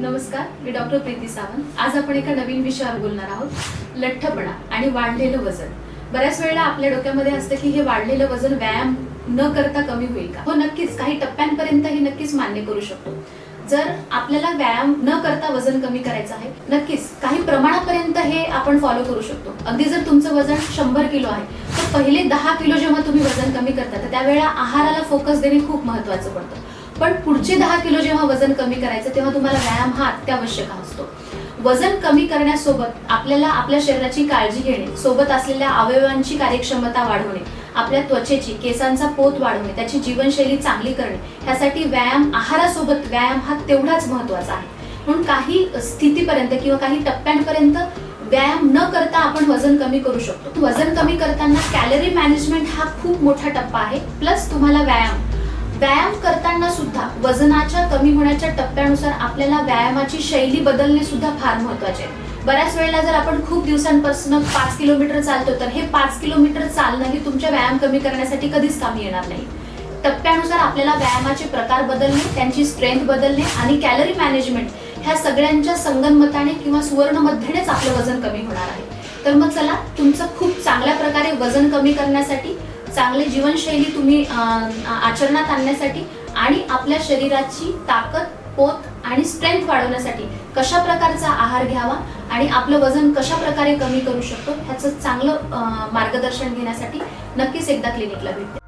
नमस्कार मी डॉक्टर प्रीती सावंत. आज आपण एका नवीन विषयावर बोलणार आहोत लठ्ठपणा आणि वाढलेलं वजन. बऱ्याच वेळेला आपल्या डोक्यामध्ये असतं की हे वाढलेलं वजन व्यायाम न करता कमी होईल का? हो नक्कीच. काही टप्प्यांपर्यंत हे नक्कीच मान्य करू शकतो. जर आपल्याला व्यायाम न करता वजन कमी करायचं आहे नक्कीच काही प्रमाणापर्यंत हे आपण फॉलो करू शकतो. अगदी जर तुमचं वजन शंभर किलो आहे तर पहिले दहा किलो जेव्हा तुम्ही वजन कमी करता तर त्यावेळेला आहाराला फोकस देणे खूप महत्वाचं पडतं. पण पुढचे दहा किलो जेव्हा वजन कमी करायचं तेव्हा तुम्हाला व्यायाम हा अत्यावश्यक असतो. वजन कमी करण्यासोबत आपल्याला आपल्या शरीराची काळजी घेणे सोबत असलेल्या अवयवांची कार्यक्षमता वाढवणे आपल्या त्वचेची केसांचा पोत वाढवणे त्याची जीवनशैली चांगली करणे ह्यासाठी व्यायाम आहारासोबत व्यायाम हा तेवढाच महत्त्वाचा आहे. म्हणून काही स्थितीपर्यंत किंवा काही टप्प्यांपर्यंत व्यायाम न करता आपण वजन कमी करू शकतो. वजन कमी करताना कॅलरी मॅनेजमेंट हा खूप मोठा टप्पा आहे. प्लस तुम्हाला व्यायाम व्यायाम करताना सुद्धा वजनाच्या कमी होण्याच्या टप्प्यानुसार आपल्याला व्यायामाची शैली बदलणे सुद्धा फार महत्त्वाचे आहे. बऱ्याच वेळेला जर आपण खूप दिवसांपासून पाच किलोमीटर चालतो तर हे पाच किलोमीटर चालणं हे तुमच्या व्यायाम कमी करण्यासाठी कधीच कामी येणार नाही. टप्प्यानुसार आपल्याला व्यायामाचे प्रकार बदलणे त्यांची स्ट्रेंथ बदलणे आणि कॅलरी मॅनेजमेंट ह्या सगळ्यांच्या संगनमताने किंवा सुवर्णमध्येच आपलं वजन कमी होणार आहे. तर मग चला तुमचं खूप चांगल्या प्रकारे वजन कमी करण्यासाठी चांगली जीवनशैली तुम्ही आचरणात आणण्यासाठी आणि आपल्या शरीराची ताकद पोत आणि स्ट्रेंथ वाढवण्यासाठी कशा प्रकारचा आहार घ्यावा आणि आपलं वजन कशा प्रकारे कमी करू शकतो ह्याचं चांगलं मार्गदर्शन घेण्यासाठी नक्कीच एकदा क्लिनिकला भेट द्या.